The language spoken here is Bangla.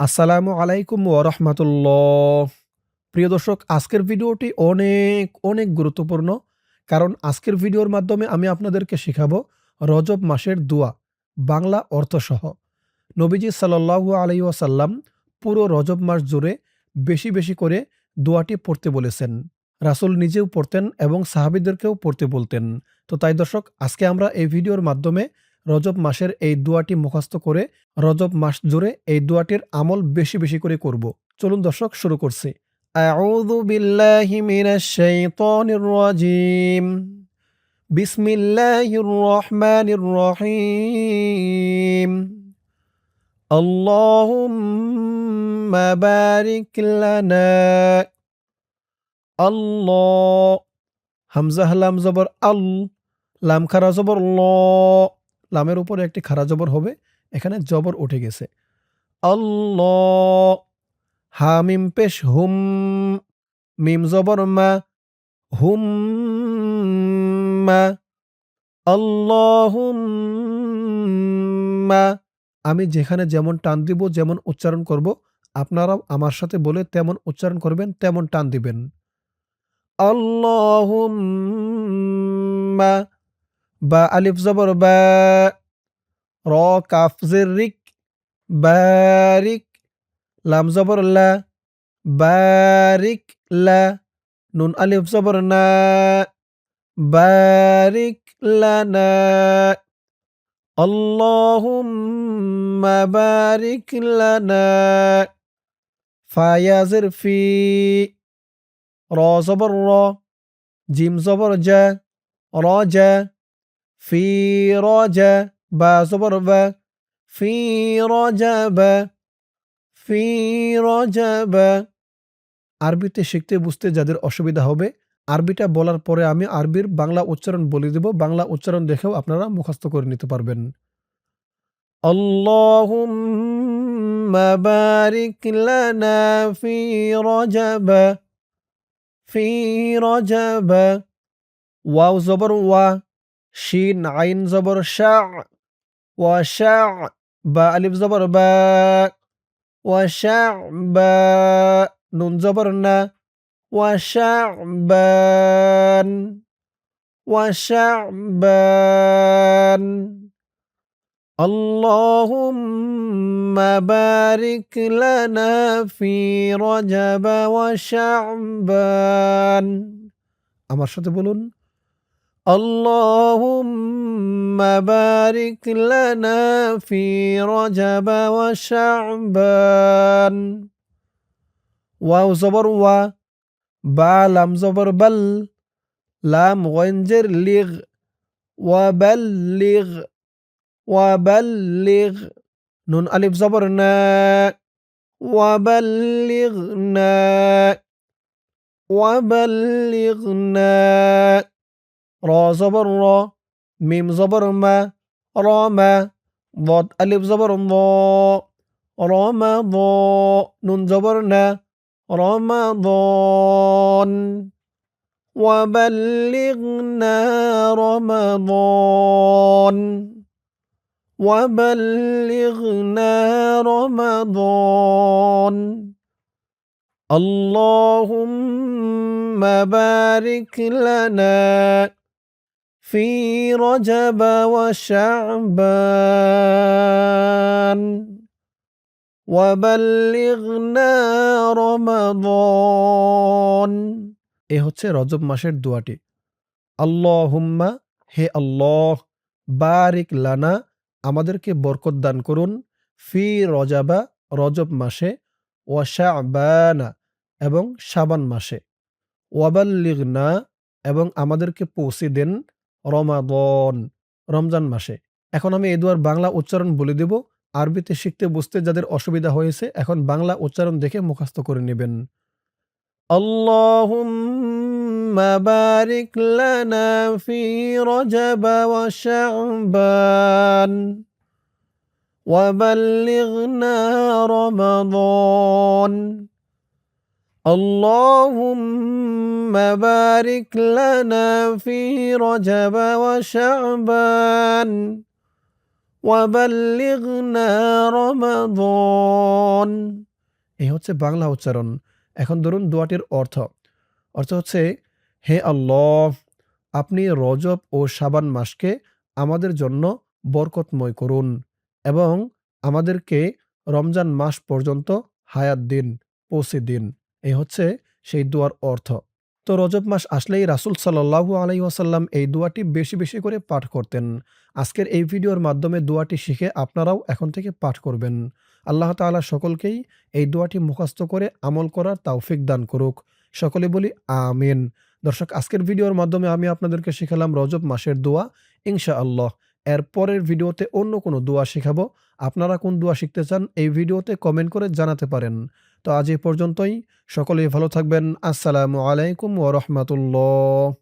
আসসালামু আলাইকুম ওরহমতুল্লাহ প্রিয় দর্শক, আজকের ভিডিওটি অনেক অনেক গুরুত্বপূর্ণ, কারণ আজকের ভিডিওর মাধ্যমে আমি আপনাদেরকে শেখাবো রজব মাসের দোয়া, বাংলা অর্থসহ। নবীজি সাল্লাল্লাহু আলাই ওয়াসাল্লাম পুরো রজব মাস জুড়ে বেশি বেশি করে দোয়াটি পড়তে বলেছেন। রাসূল নিজেও পড়তেন এবং সাহাবীদেরকেও পড়তে বলতেন। তো তাই দর্শক, আজকে আমরা এই ভিডিওর মাধ্যমে রজব মাসের এই দোয়াটি মুখস্থ করে রজব মাস জুড়ে এই দোয়াটির আমল বেশি বেশি করে করব। চলুন দর্শক, শুরু করছি। আউযু বিল্লাহি মিনাশ শাইতানির রাজিম। বিসমিল্লাহির রহমানির রহিম। আল্লাহুম্মা বারিক লানা। আল্লাহ। হামজা লাম জবর, আল। লাম খারা জবর, ল। লামের উপরে একটি খারা জবর হবে, এখানে জবর উঠে গেছে। আল্লাহ, হামিম পেশ হুম, মিম জবর মা, হুম মা আল্লাহুম্মা আমি যেখানে যেমন টান দিব, যেমন উচ্চারণ করব, আপনারাও আমার সাথে বলে তেমন উচ্চারণ করবেন, তেমন টান দিবেন। আল্লাহুম্মা বা আলিফ জবর বা র কাফ জের রিক বারিক লাম জবর লা বারিক লা নুন আলিফ জবর না বারিক লানা আল্লাহুম্মা বারিক লানা ফায়াজের ফি র জবর র জিম জবর জা র জা ফি র জা বা জবর বা, ফি র জা বা, ফি র জা বা। আরবিতে শিখতে বুঝতে যাদের অসুবিধা হবে, আরবিটা বলার পরে আমি আরবির বাংলা উচ্চারণ বলে দেব, বাংলা উচ্চারণ দেখেও আপনারা মুখস্থ করে নিতে পারবেন। আল্লাহুম্মা বারিক লানা ফি রজব ফি রজব ওয়াও জবর ওয়া শিন আইন জবর শা ওয়া শা বা আলিফ জবর বা ওয়া শা বা নুন জবর না وشعبان وشعبان اللهم بارك لنا في رجب وشعبان আমার সাথে বলুন اللهم بارك لنا في رجب وشعبان. واو زبر و با لام زبر بل لام غنجر لغ وبلغ وبلغ. نون ألف زبرنا وبلغنا وبلغنا را زبر را ميم زبر ما را ما ضاد ألف زبر ضاء راما ضاء نون زبر زبرنا رمضان وبلغنا رمضان. وبلغنا رمضان. اللهم بارك لنا في رجب وشعبان ওয়াবাল্লিগনা রমাদান এ হচ্ছে রজব মাসের দোয়াটি আল্লাহুম্মা হে আল্লাহ বারিক লানা আমাদেরকে বরকত দান করুন ফি রজাবা রজব মাসে ওয়াশাবানা এবং শাবান মাসে ওয়াবাল্লিগনা এবং আমাদেরকে পৌঁছে দেন রমাদন রমজান মাসে এখন আমি এই দুয়ার বাংলা উচ্চারণ বলে দেব আরবিতে শিখতে বুঝতে যাদের অসুবিধা হয়েছে এখন বাংলা উচ্চারণ দেখে মুখস্থ করে নেবেন আল্লাহুম্মা বারিক লানা ফি রজব ওয়া শাবান وبلغنا رمضان اللهم بارك لنا في رجب وشعبان وبلغنا رمضان এই হচ্ছে বাংলা উচ্চারণ এখন ধরুন দোয়াটির অর্থ অর্থ হচ্ছে হে আল্লাহ আপনি রজব ও শাবান মাসকে আমাদের জন্য বরকতময় করুন এবং আমাদেরকে রমজান মাস পর্যন্ত হায়াত দিন পৌঁছে দিন এই হচ্ছে সেই দোয়ার অর্থ। তো রজব মাস আসলেই রাসুল সাল্লাহু আলাই ওয়াসাল্লাম এই দোয়াটি বেশি বেশি করে পাঠ করতেন। আজকের এই ভিডিওর মাধ্যমে দোয়াটি শিখে আপনারাও এখন থেকে পাঠ করবেন। আল্লাহ তাআলা সকলকেই এই দোয়াটি মুখস্থ করে আমল করার তাওফিক দান করুক। সকলে বলি আমিন। দর্শক, আজকের ভিডিওর মাধ্যমে আমি আপনাদেরকে শিখালাম রজব মাসের দোয়া। ইনশা আল্লাহ এর পরের ভিডিওতে অন্য কোনো দোয়া শেখাবো। আপনারা কোন দোয়া শিখতে চান এই ভিডিওতে কমেন্ট করে জানাতে পারেন। তো আজ এই পর্যন্তই। সকলেই ভালো থাকবেন। আসসালামু আলাইকুম ওয়া রাহমাতুল্লাহ।